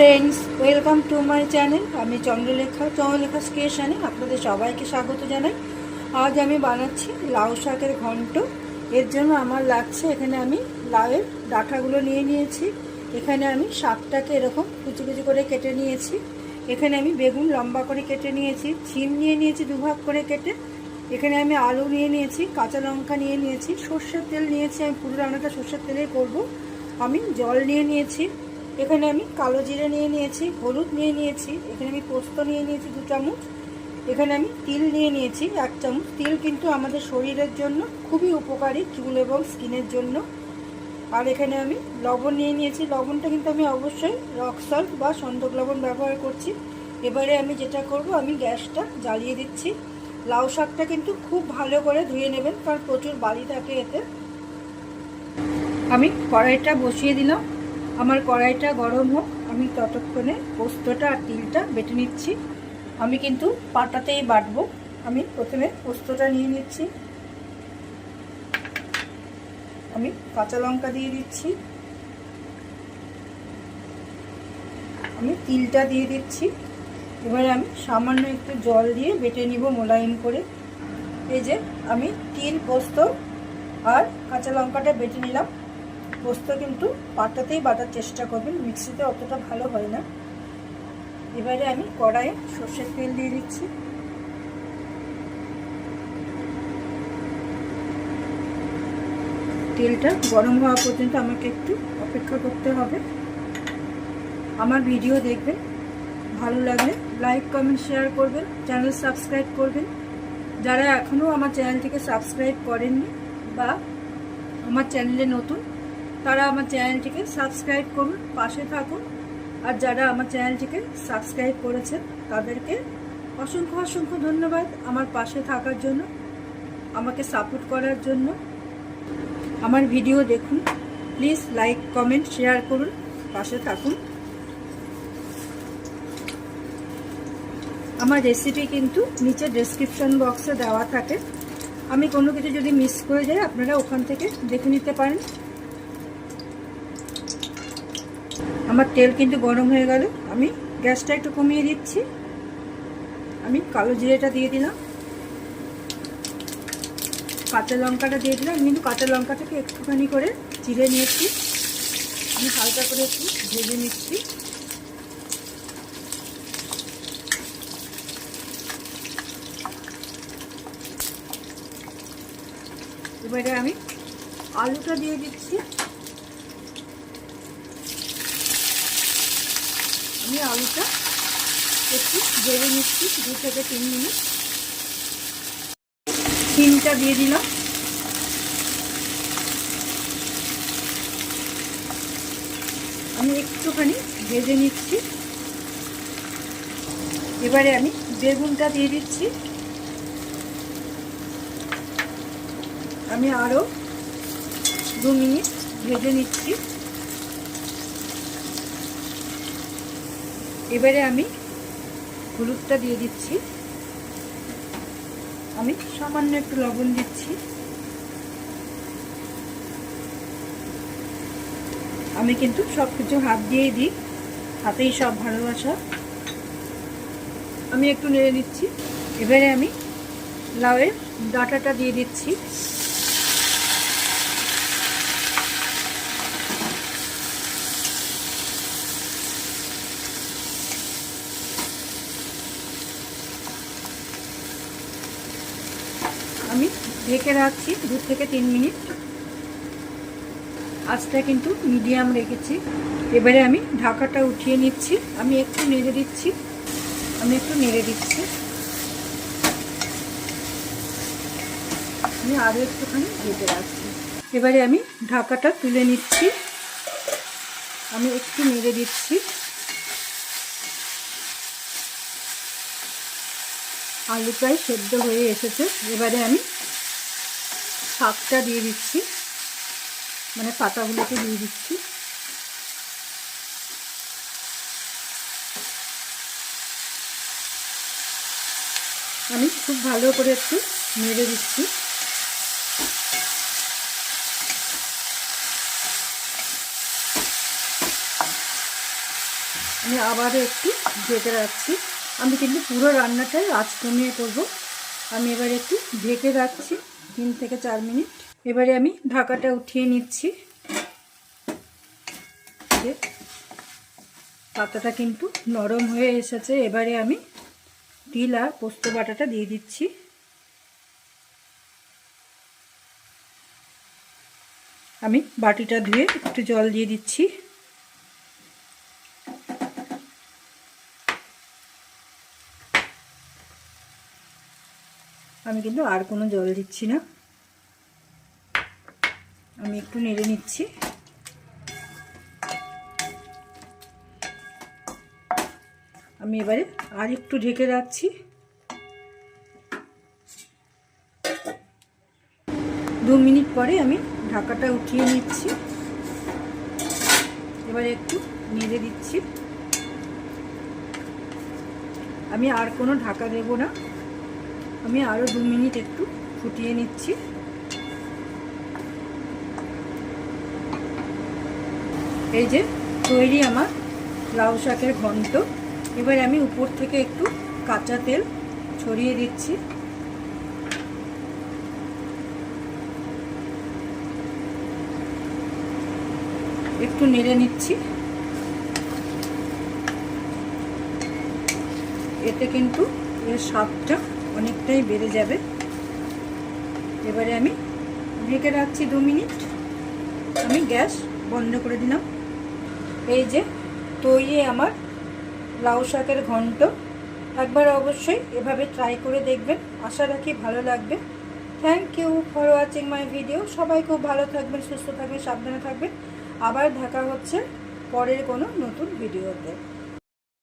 Friends welcome to my channel আমি চন্দ্রলেখা চন্দ্রলেখা স্টেশনে আপনাদের সবাইকে স্বাগত জানাই। আজ আমি বানাচ্ছি লাউ শাকের ঘন্ট। এর জন্য আমার লাগছে এখানে আমি লাউয়ের ডাঁটাগুলো নিয়ে নিয়েছি। এখানে আমি শাকটাকে এরকম কুচি কুচি করে কেটে নিয়েছি। এখানে আমি বেগুন লম্বা করে কেটে নিয়েছি, ছিম নিয়ে নিয়েছি দুভাগ করে কেটে। এখানে আমি আলু নিয়ে নিয়েছি, কাঁচা লঙ্কা নিয়ে নিয়েছি, সর্ষের তেল নিয়েছি, আমি পুরো রান্নাটা সর্ষের তেলেই করব। আমি জল নিয়ে নিয়েছি। এখানে আমি কালো জিরে নিয়ে নিয়েছি, হলুদ নিয়ে নিয়েছি, এখানে আমি পোস্ত নিয়ে নিয়েছি দু চামচ, এখানে আমি তিল নিয়ে নিয়েছি এক চামচ। তিল কিন্তু আমাদের শরীরের জন্য খুবই উপকারী, চুল এবং স্কিনের জন্য। আর এখানে আমি লবণ নিয়ে নিয়েছি। লবণটা কিন্তু আমি অবশ্যই রক সল্ট বা সন্দক লবণ ব্যবহার করছি। এবারে আমি যেটা করব, আমি গ্যাসটা জ্বালিয়ে দিচ্ছি। লাউ শাকটা কিন্তু খুব ভালো করে ধুয়ে নেবেন, কারণ প্রচুর বালি থাকে এতে। আমি কড়াইটা বসিয়ে দিলাম। আমার কড়াইটা গরম হোক, আমি ততক্ষণে পোস্তটা আর তিলটা বেটে নিচ্ছি। আমি কিন্তু পাটাতেই বাটবো। আমি প্রথমে পোস্তটা নিয়ে নিচ্ছি। আমি কাঁচা লঙ্কা দিয়ে দিচ্ছি। আমি তিলটা দিয়ে দিচ্ছি। এবারে আমি সামান্য একটু জল দিয়ে বেটে নিব মোলায়েম করে। এই যে আমি তিল, পোস্ত আর কাঁচা লঙ্কাটা বেটে নিলাম। পোস্ত কিন্তু পাটাতেই বাটার চেষ্টা করবেন, মিক্সিতে অতটা ভালো হয় না। এবারে আমি কড়াইয়ে সর্ষের তেল দিয়ে দিচ্ছি। তেলটা গরম হওয়া পর্যন্ত আমাকে একটু অপেক্ষা করতে হবে। আমার ভিডিও দেখবেন, ভালো লাগলে লাইক, কমেন্ট, শেয়ার করবেন, চ্যানেল সাবস্ক্রাইব করবেন। যারা এখনও আমার চ্যানেলটিকে সাবস্ক্রাইব করেননি বা আমার চ্যানেলে নতুন তারা আমার চ্যানেলটিকে সাবস্ক্রাইব করুন, পাশে থাকুন। আর যারা আমার চ্যানেলটিকে সাবস্ক্রাইব করেছেন, তাদেরকে অসংখ্য অসংখ্য ধন্যবাদ আমার পাশে থাকার জন্য, আমাকে সাপোর্ট করার জন্য। আমার ভিডিও দেখুন, প্লিজ লাইক, কমেন্ট, শেয়ার করুন, পাশে থাকুন। আমার রেসিপি কিন্তু নিচে ডেসক্রিপশন বক্সে দেওয়া থাকে। আমি কোনো কিছু যদি মিস করে যাই, আপনারা ওখান থেকে দেখে নিতে পারেন। আমার তেল কিন্তু গরম হয়ে গেল। আমি গ্যাসটা একটু কমিয়ে দিচ্ছি। আমি কালো জিরেটা দিয়ে দিলাম। কাঁচা লঙ্কাটা দিয়ে দিলাম। কিন্তু কাঁচা লঙ্কাটাকে একটুখানি করে চিড়ে নিয়েছি। আমি হালকা করে একটু ভেজে নিচ্ছি। এবারে আমি আলুটা দিয়ে দিচ্ছি। আমি আলুটা একটু ভেজে নিচ্ছি দু থেকে তিন মিনিট। সিমটা দিয়ে দিলাম। আমি একটুখানি ভেজে নিচ্ছি। এবারে আমি বেগুনটা দিয়ে দিচ্ছি। আমি আরও দু মিনিট ভেজে নিচ্ছি। এবারে আমি হলুদটা দিয়ে দিচ্ছি। আমি সামান্য একটু লবণ দিচ্ছি। আমি কিন্তু সব কিছু হাত দিয়েই দিই, হাতেই সব ভালোবাসা। আমি একটু নেড়ে দিচ্ছি। এবারে আমি লাউয়ের ডাটাটা দিয়ে দিচ্ছি আমি ঢেকে রাখছি দু থেকে তিন মিনিট। আঁচটা কিন্তু মিডিয়াম রেখেছি। এবারে আমি ঢাকাটা উঠিয়ে নিচ্ছি। আমি একটু নেড়ে দিচ্ছি। আমি একটু নেড়ে দিচ্ছি। আমি আরও একটুখানি ঢেকে রাখছি। এবারে আমি ঢাকাটা তুলে নিচ্ছি। আমি একটু নেড়ে দিচ্ছি। আলু প্রায় সেদ্ধ হয়ে এসেছে। এবারে আমি শাকটা দিয়ে দিচ্ছি। মানে পাতাগুলোকে দিয়ে দিচ্ছি। আমি খুব ভালো করে একটু নেড়ে দিচ্ছি। আমি আবারও একটু ঢেকে রাখছি। আমি কিন্তু পুরো রান্নাটাই আঁচ কমিয়ে করব। আমি এবার একটু ঢেকে রাখছি। তিন থেকে চার মিনিট। এবারে আমি ঢাকাটা উঠিয়ে নিচ্ছি। পাতাটা কিন্তু নরম হয়ে এসেছে। এবারে আমি তিল আর পোস্ত বাটাটা দিয়ে দিচ্ছি। আমি বাটিটা ধুয়ে একটু জল দিয়ে দিচ্ছি। আমি কিন্তু আর কোনো জল দিচ্ছি না। আমি একটু নেড়ে নিচ্ছি। আমি এবারে আর একটু ঢেকে রাখছি। দু মিনিট পরে আমি ঢাকাটা উঠিয়ে নিচ্ছি। এবারে একটু নেড়ে দিচ্ছি। আমি আর কোনো ঢাকা দেব না। আমি আরও দু মিনিট একটু ফুটিয়ে নিচ্ছি। এই যে তৈরি আমার লাউ শাকের ঘন্ট। এবার আমি উপর থেকে একটু কাঁচা তেল ছড়িয়ে দিচ্ছি। একটু নেড়ে নিচ্ছি। এতে কিন্তু এর স্বাদটা অনেকটাই বেড়ে যাবে। এবারে আমি ঢেকে রাখছি দু মিনিট। আমি গ্যাস বন্ধ করে দিলাম। এই যে তৈরি আমার লাউ শাকের ঘন্ট। একবার অবশ্যই এভাবে ট্রাই করে দেখবেন। আশা রাখি ভালো লাগবে। Thank you for watching my video সবাই খুব ভালো থাকবেন, সুস্থ থাকবেন, সাবধানে থাকবেন। আবার দেখা হচ্ছে পরের কোনো নতুন ভিডিওতে